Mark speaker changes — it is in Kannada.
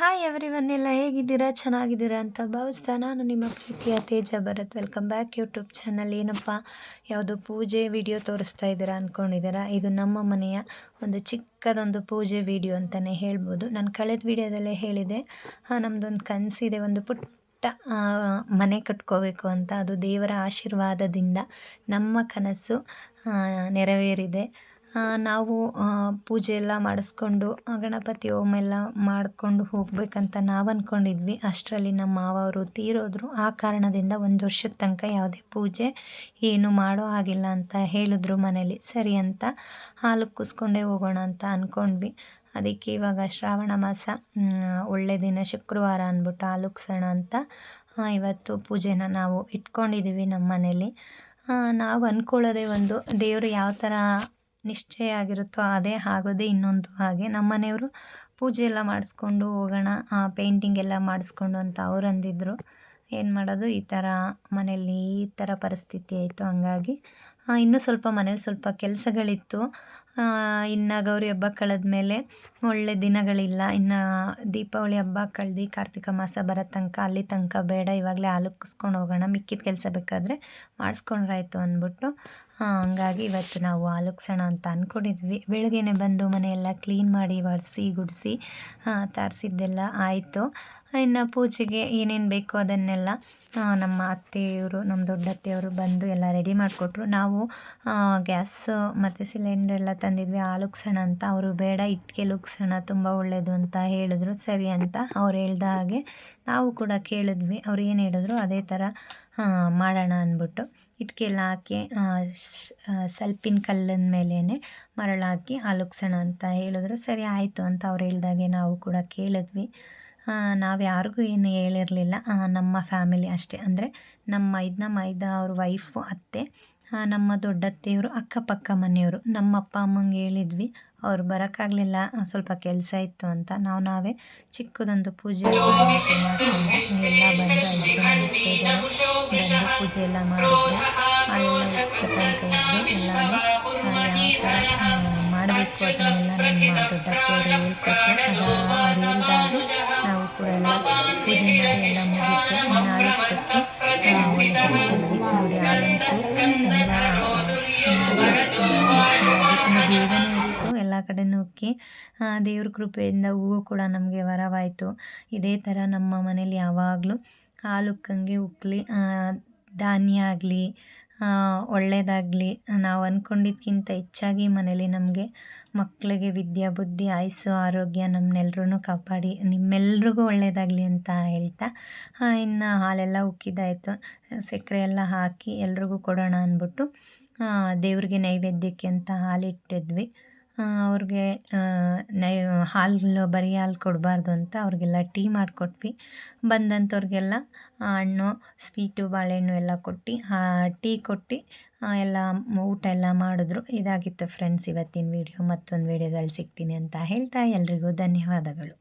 Speaker 1: ಹಾಯ್ ಎಲ್ಲ ಹೇಗಿದ್ದೀರಾ? ಚೆನ್ನಾಗಿದ್ದೀರಾ ಅಂತ ಭಾವಿಸ್ತಾ ನಾನು ನಿಮ್ಮ ಪ್ರೀತಿಯ Teja Bharath. Welcome back YouTube channel ಏನಪ್ಪ? ಯಾವುದು ಪೂಜೆ ವಿಡಿಯೋ ತೋರಿಸ್ತಾ ಇದ್ದೀರಾ ಅಂದ್ಕೊಂಡಿದ್ದೀರಾ ಇದು ನಮ್ಮ ಮನೆಯ ಒಂದು ಚಿಕ್ಕದೊಂದು ಪೂಜೆ ವಿಡಿಯೋ ಅಂತಲೇ ಹೇಳ್ಬೋದು. ನಾನು ಕಳೆದ ವಿಡಿಯೋದಲ್ಲೇ ಹೇಳಿದೆ ನಮ್ಮದೊಂದು ಕನಸಿದೆ, ಒಂದು ಪುಟ್ಟ ಮನೆ ಕಟ್ಕೋಬೇಕು ಅಂತ. ಅದು ದೇವರ ಆಶೀರ್ವಾದದಿಂದ ನಮ್ಮ ಕನಸು ನೆರವೇರಿದೆ. ನಾವು ಪೂಜೆ ಎಲ್ಲ ಮಾಡಿಸ್ಕೊಂಡು ಗಣಪತಿ ಹೋಮ ಎಲ್ಲ ಮಾಡಿಕೊಂಡು ಹೋಗಬೇಕಂತ ನಾವು ಅಂದ್ಕೊಂಡಿದ್ವಿ ಅಷ್ಟರಲ್ಲಿ ನಮ್ಮ ಮಾವ ಅವರು ತೀರೋದ್ರು. ಆ ಕಾರಣದಿಂದ ಒಂದು ವರ್ಷದ ತನಕ ಯಾವುದೇ ಪೂಜೆ ಏನು ಮಾಡೋ ಹಾಗಿಲ್ಲ ಅಂತ ಹೇಳಿದ್ರು ಮನೇಲಿ. ಸರಿ ಅಂತ ಹಾಲು ಕುಸ್ಕೊಂಡೇ ಹೋಗೋಣ ಅಂತ ಅಂದ್ಕೊಂಡ್ವಿ ಅದಕ್ಕೆ ಇವಾಗ ಶ್ರಾವಣ ಮಾಸ ಒಳ್ಳೆ ದಿನ ಶುಕ್ರವಾರ ಅಂದ್ಬಿಟ್ಟು ಹಾಲುಕ್ಸೋಣ ಅಂತ ಇವತ್ತು ಪೂಜೆನ ನಾವು ಇಟ್ಕೊಂಡಿದ್ದೀವಿ ನಮ್ಮ ಮನೇಲಿ ನಾವು ಅಂದ್ಕೊಳ್ಳೋದೇ ಒಂದು ದೇವರು ಯಾವ ಥರ ನಿಶ್ಚಯ ಆಗಿರುತ್ತೋ ಅದೇ ಆಗೋದೇ ಇನ್ನೊಂದು ಹಾಗೆ ನಮ್ಮ ಮನೆಯವರು ಪೂಜೆ ಎಲ್ಲ ಮಾಡಿಸ್ಕೊಂಡು ಹೋಗೋಣ ಪೇಂಟಿಂಗ್ ಎಲ್ಲ ಮಾಡಿಸ್ಕೊಂಡು ಅಂತ ಅವ್ರು ಅಂದಿದ್ರು. ಏನು ಮಾಡೋದು? ಈ ಥರ ಮನೆಯಲ್ಲಿ ಈ ಥರ ಪರಿಸ್ಥಿತಿ ಆಯಿತು ಹಂಗಾಗಿ. ಇನ್ನೂ ಸ್ವಲ್ಪ ಮನೇಲಿ ಸ್ವಲ್ಪ ಕೆಲಸಗಳಿತ್ತು. ಇನ್ನು ಗೌರಿ ಹಬ್ಬ ಕಳೆದ ಮೇಲೆ ಒಳ್ಳೆ ದಿನಗಳಿಲ್ಲ. ಇನ್ನು ದೀಪಾವಳಿ ಹಬ್ಬ ಕಳೆದು ಕಾರ್ತಿಕ ಮಾಸ ಬರೋ ತನಕ, ಅಲ್ಲಿ ತನಕ ಬೇಡ, ಇವಾಗಲೇ ಹಾಲು ಹೋಗೋಣ, ಮಿಕ್ಕಿದ ಕೆಲಸ ಬೇಕಾದರೆ ಮಾಡಿಸ್ಕೊಂಡ್ರಾಯ್ತು ಅಂದ್ಬಿಟ್ಟು. ಹಂಗಾಗಿ ಇವತ್ತು ನಾವು ಆಲೋಕ್ಸೋಣ ಅಂತ ಅಂದ್ಕೊಂಡಿದ್ವಿ ಬೆಳಗ್ಗೆನೆ ಬಂದು ಮನೆಯೆಲ್ಲ ಕ್ಲೀನ್ ಮಾಡಿ ಒರೆಸಿ, ಗುಡಿಸಿ ತರಿಸಿದ್ದೆಲ್ಲ ಆಯಿತು. ಇನ್ನು ಪೂಜೆಗೆ ಏನೇನು ಬೇಕೋ ಅದನ್ನೆಲ್ಲ ನಮ್ಮ ಅತ್ತೆಯವರು, ನಮ್ಮ ದೊಡ್ಡ ಅತ್ತೆಯವರು ಬಂದು ಎಲ್ಲ ರೆಡಿ ಮಾಡಿಕೊಟ್ರು. ನಾವು ಗ್ಯಾಸ್ ಮತ್ತು ಸಿಲಿಂಡರ್ ಎಲ್ಲ ತಂದಿದ್ವಿ. ಆಲುಗ್ಸೋಣ ಅಂತ, ಅವರು ಬೇಡ, ಇಟ್ಕೆ ಉಗ್ಸೋಣ ತುಂಬ ಒಳ್ಳೆಯದು ಅಂತ ಹೇಳಿದ್ರು. ಸರಿ ಅಂತ ಅವ್ರು ಹೇಳ್ದ ಹಾಗೆ ನಾವು ಕೂಡ ಕೇಳಿದ್ವಿ. ಅವ್ರು ಏನು ಹೇಳಿದ್ರು, ಅದೇ ಥರ ಮಾಡೋಣ ಅಂದ್ಬಿಟ್ಟು. ಇಟ್ಕೆ ಎಲ್ಲ ಹಾಕಿ ಸಲ್ಪಿನ ಕಲ್ಲಿನ ಮೇಲೇ ಮರಳು ಹಾಕಿ ಹಾಲುಗ್ಸೋಣ ಅಂತ ಹೇಳಿದ್ರು. ಸರಿ, ಆಯಿತು ಅಂತ ಅವ್ರು ಹೇಳ್ದಾಗೆ ನಾವು ಕೂಡ ಕೇಳಿದ್ವಿ. ನಾವು ಯಾರಿಗೂ ಏನು ಹೇಳಿರಲಿಲ್ಲ. ನಮ್ಮ ಫ್ಯಾಮಿಲಿ ಅಷ್ಟೇ. ಅಂದರೆ ನಮ್ಮ ಮೈದ್ನ ಮೈದ, ಅವ್ರ ವೈಫು ಅತ್ತೆ ನಮ್ಮ ದೊಡ್ಡತ್ತೆಯವರು, ಅಕ್ಕಪಕ್ಕ ಮನೆಯವರು. ನಮ್ಮ ಅಪ್ಪ, ಅಮ್ಮಂಗೆ ಹೇಳಿದ್ವಿ. ಅವ್ರು ಬರೋಕ್ಕಾಗಲಿಲ್ಲ. ಸ್ವಲ್ಪ ಕೆಲಸ ಇತ್ತು ಅಂತ. ನಾವು ನಾವೇ ಚಿಕ್ಕದೊಂದು ಪೂಜೆ ಎಲ್ಲ ಬಂದು ಪೂಜೆ ಎಲ್ಲ ಮಾಡಿದ್ವಿ. ಥರ ಮಾಡಬೇಕು ಅದನ್ನೆಲ್ಲ ನಮ್ಮ ದೊಡ್ಡತ್ತೆಯವರು ಎಲ್ಲ ಪೂಜೆ ಮಾಡಿ ಎಲ್ಲ ಮುಗಿತು ಹಚ್ಚಿದ್ವಿ ನೋಡಿ ತುಂಬ ಚೆನ್ನಾಗಿ ಬೇಗನೆ ಇತ್ತು ಎಲ್ಲ ಕಡೆನೂ ಉಕ್ಕಿ ದೇವ್ರ ಕೃಪೆಯಿಂದ ಹೂವು ಕೂಡ ನಮಗೆ ವರವಾಯಿತು. ಇದೇ ಥರ ನಮ್ಮ ಮನೇಲಿ ಯಾವಾಗಲೂ ಹಾಲು ಉಕ್ಕಂಗೆ ಉಕ್ಕಲಿ ಧಾನ್ಯ ಆಗಲಿ ಒಳ್ಳೆಯದಾಗಲಿ ನಾವು ಅಂದ್ಕೊಂಡಿದ್ಕಿಂತ ಹೆಚ್ಚಾಗಿ ಮನೇಲಿ ನಮಗೆ ಮಕ್ಕಳಿಗೆ ವಿದ್ಯಾ, ಬುದ್ಧಿ, ಆಯುಸ್ಸು, ಆರೋಗ್ಯ ನಮ್ಮನ್ನೆಲ್ರೂ ಕಾಪಾಡಿ. ನಿಮ್ಮೆಲ್ರಿಗೂ ಒಳ್ಳೆಯದಾಗಲಿ ಅಂತ ಹೇಳ್ತಾ ಇನ್ನು ಹಾಲೆಲ್ಲ ಉಕ್ಕಿದ್ದಾಯಿತು ಸಕ್ಕರೆ ಎಲ್ಲ ಹಾಕಿ ಎಲ್ರಿಗೂ ಕೊಡೋಣ ಅಂದ್ಬಿಟ್ಟು ದೇವ್ರಿಗೆ ನೈವೇದ್ಯಕ್ಕೆ ಅಂತ ಹಾಲಿಟ್ಟಿದ್ವಿ. ಅವ್ರಿಗೆ ನೈ ಹಾಲು ಬರೀ ಹಾಲು ಕೊಡಬಾರ್ದು ಅಂತ ಅವ್ರಿಗೆಲ್ಲ ಟೀ ಮಾಡಿಕೊಟ್ವಿ. ಬಂದಂಥವ್ರಿಗೆಲ್ಲ ಹಣ್ಣು, ಸ್ವೀಟು, ಬಾಳೆಹಣ್ಣು ಎಲ್ಲ ಕೊಟ್ಟು ಟೀ ಕೊಟ್ಟು ಎಲ್ಲ ಊಟ ಎಲ್ಲ ಮಾಡಿದ್ರು. ಇದಾಗಿತ್ತು ಫ್ರೆಂಡ್ಸ್, ಇವತ್ತಿನ ವೀಡಿಯೋ. ಮತ್ತೊಂದು ವೀಡಿಯೋದಲ್ಲಿ ಸಿಗ್ತೀನಿ ಅಂತ ಹೇಳ್ತಾ ಎಲ್ರಿಗೂ ಧನ್ಯವಾದಗಳು.